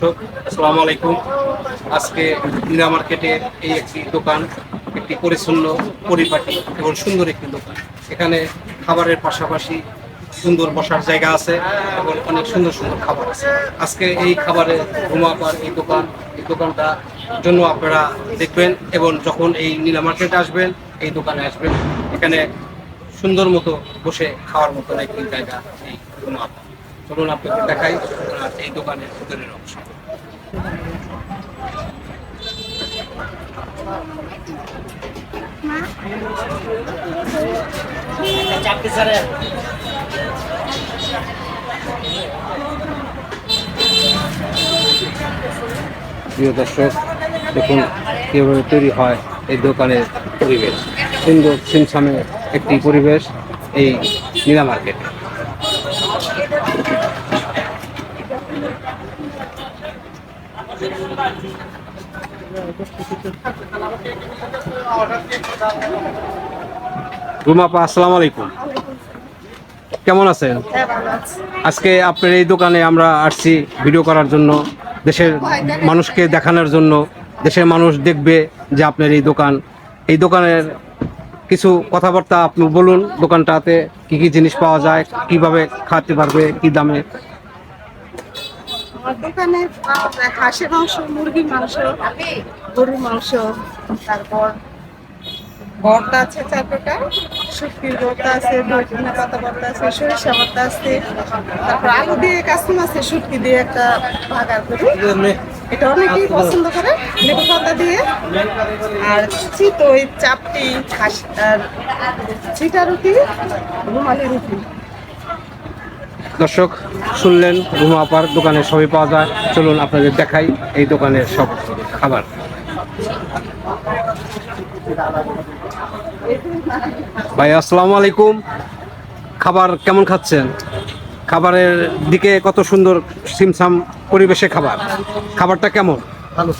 দর্শক, আসসালামু আলাইকুম। আজকে মীরা মার্কেটে এই একটি দোকান, একটি পরিচ্ছন্ন পরিপাটি এবং সুন্দর একটি দোকান। এখানে খাবারের পাশাপাশি সুন্দর বসার জায়গা আছে এবং অনেক সুন্দর সুন্দর খাবার আছে। আজকে এই খাবারে ঘুমাপার এই দোকান, এই দোকানটা জন্য আপনারা দেখবেন এবং যখন এই নীলা মার্কেটে আসবেন, এই দোকানে আসবেন। এখানে সুন্দর মতো বসে খাওয়ার মতো একটি জায়গা এই ঘুমাপা চলুন আপনাকে দেখাই এই দোকানের ভিতরের অংশ। প্রিয় দর্শক দেখুন কীভাবে তৈরি হয় এই দোকানের পরিবেশ। সুন্দর সিমসামে একটি পরিবেশ এই নীলা মার্কেট। রুমাপা আসসালামু আলাইকুম। কেমন আছেন? আজকে আপনার এই দোকানে আমরা আসছি ভিডিও করার জন্য দেশের মানুষকে দেখানোর জন্য। দেশের মানুষ দেখবে যে আপনার এই দোকান। এই দোকানের কিছু কথাবার্তা আপনি বলুন দোকানটাতে কি কি জিনিস পাওয়া যায় কীভাবে খাতে পারবে কি দামে আমার দোকানে পাওয়া হাঁসের মাংস, মুরগির মাংস, গরুর মাংস, তারপর ভর্তা আছে চার প্রকার। শুটকির ভর্তা আছে ধনিয়া পাতা ভর্তা আছে, সরিষা ভর্তা আছে, তারপর আলু দিয়ে কাসিম আছে শুটকি দিয়ে একটা ভাগার করি। এটা অনেকেই পছন্দ করে, লেবু পাতা দিয়ে। আর চিতই, চাপটি, হাঁস আর চিটা রুটি, রুমালি রুটি। দর্শক শুনলেন রুমা আপার দোকানে সবই পাওয়া যায়। চলুন আপনাদের দেখাই এই দোকানের সব খাবার। ভাই আসসালামু আলাইকুম। খাবার কেমন খাচ্ছেন? খাবারের দিকে কত সুন্দর সিমসাম পরিবেশে খাবার। খাবারটা কেমন? ভালো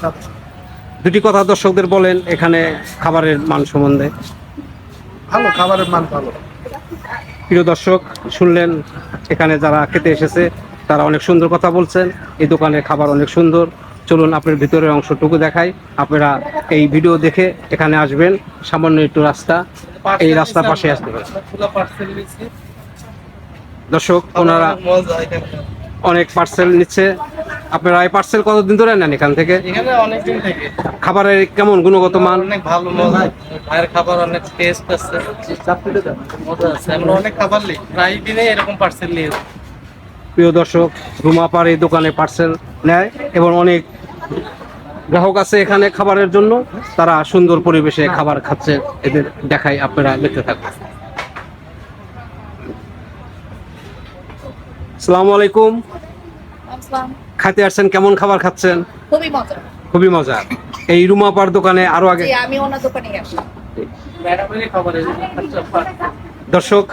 দুটি কথা দর্শকদের বলেন এখানে খাবারের মান সম্বন্ধে। ভালো খাবারের মান ভালো। প্রিয় দর্শক, শুনলেন, এখানে যারা খেতে এসেছে, তারা অনেক সুন্দর কথা বলছেন। এই দোকানের খাবার অনেক সুন্দর। চলুন আপনার ভিতরের অংশটুকু দেখাই। আপনারা এই ভিডিও দেখে এখানে আসবেন। সামান্য একটু রাস্তা, এই রাস্তার পাশে আসতে পারেন। দর্শক, ওনারা অনেক পার্সেল নিচ্ছে। আপনারা এই পার্সেল কতদিন ধরে নেন এখান থেকে? এখানে অনেকদিন থেকে। খাবারের কেমন গুণগত মান? অনেক ভালো মজা ভাইয়ের খাবার অনেক টেস্ট আছে। মজা আছে। আমরা অনেক খাবার নিই প্রায় দিনে এরকম পার্সেল নিয়ে প্রিয় দর্শক রুমাপার এই দোকানে পার্সেল নেয় এবং অনেক গ্রাহক আছে এখানে খাবারের জন্য। তারা সুন্দর পরিবেশে খাবার খাচ্ছে। এদের দেখাই আপনারা দেখতে থাকুন। আসসালামু আলাইকুম। খাইতে আসছেন কেমন খাবার খাচ্ছেন? খুবই মজা। খুবই মজা। এই রুমাপার দোকানে আরও আগে আমি ওনার দোকানে আসি দর্শক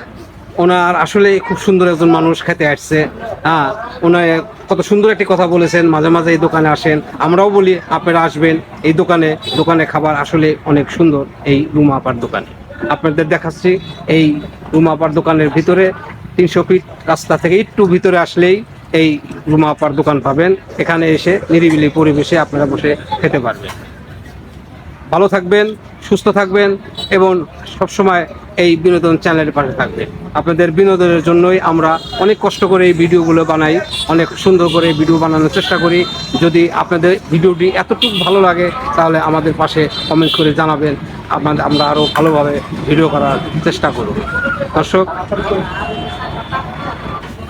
ওনার আসলে খুব সুন্দর একজন মানুষ খেতে আসছে। হ্যাঁ ওনার কত সুন্দর একটি কথা বলেছেন মাঝে মাঝে এই দোকানে আসেন। আমরাও বলি আপনারা আসবেন এই দোকানে দোকানে খাবার আসলে অনেক সুন্দর এই রুমা আপার দোকানে। আপনাদের দেখাচ্ছি এই রুমা আপার দোকানের ভিতরে তিনশো ফিট রাস্তা থেকে একটু ভিতরে আসলেই এই রুমা আপার দোকান পাবেন। এখানে এসে নিরিবিলি পরিবেশে আপনারা বসে খেতে পারবেন। ভালো থাকবেন, সুস্থ থাকবেন এবং সবসময় এই বিনোদন চ্যানেলের পাশে থাকবেন। আপনাদের বিনোদনের জন্যই আমরা অনেক কষ্ট করে এই ভিডিওগুলো বানাই, অনেক সুন্দর করে ভিডিও বানানোর চেষ্টা করি। যদি আপনাদের ভিডিওটি এতটুকু ভালো লাগে, তাহলে আমাদের পাশে কমেন্ট করে জানাবেন। আপনাদের, আমরা আরও ভালোভাবে ভিডিও করার চেষ্টা করব। দর্শক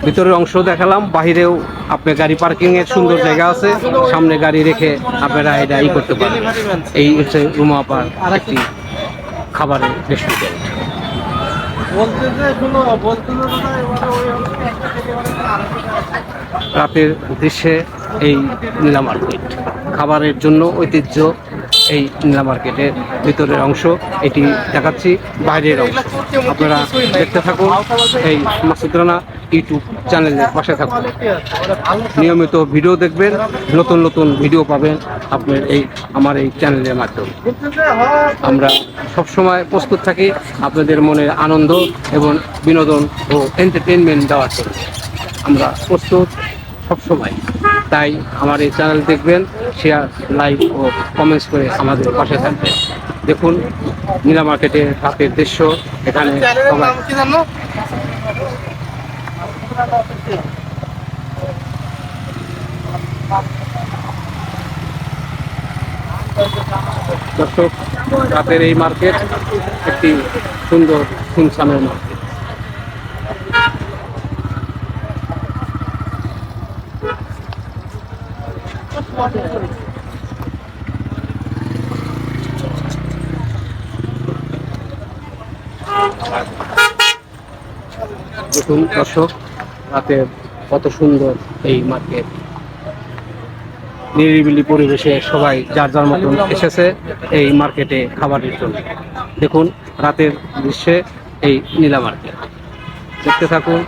ভিতরের অংশ দেখালাম, বাহিরেও আপনার গাড়ি পার্কিং এর সুন্দর জায়গা আছে, সামনে গাড়ি রেখে আপনারা এটা ই করতে পারেন এই হচ্ছে রুমা আপার একটি খাবারের রেস্টুরেন্ট। রাতের দৃশ্যে এই নীলা মার্কেট খাবারের জন্য ঐতিহ্য এই নীলা মার্কেটের ভিতরের অংশ, এটি দেখাচ্ছি বাইরের অংশ। আপনারা দেখতে থাকুন এই মাসুদ রানা ইউটিউব চ্যানেলের পাশে থাকুন। নিয়মিত ভিডিও দেখবেন, নতুন নতুন ভিডিও পাবেন আপনার এই, আমার এই চ্যানেলের মাধ্যমে। আমরা সবসময় প্রস্তুত থাকি আপনাদের মনে আনন্দ এবং বিনোদন ও এন্টারটেনমেন্ট দেওয়ার জন্য। আমরা প্রস্তুত সবসময়। তাই আমার এই চ্যানেল দেখবেন শেয়ার লাইক ও কমেন্টস করে আমাদের পাশে থাকবেন। দেখুন নীলা মার্কেটের রাতের দৃশ্য এখানে দর্শক রাতের এই মার্কেট একটি সুন্দর সুনসানের মার্কেট দেখুন দর্শক রাতের কত সুন্দর এই মার্কেট নিরিবিলি পরিবেশে সবাই যার যার মতন এসেছে এই মার্কেটে খাবারের জন্য। দেখুন রাতের দৃশ্যে এই নীলা মার্কেট। দেখতে থাকুন,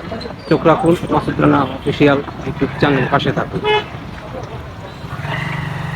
চোখ রাখুন Masud Rana official YouTube channel পাশে থাকুন।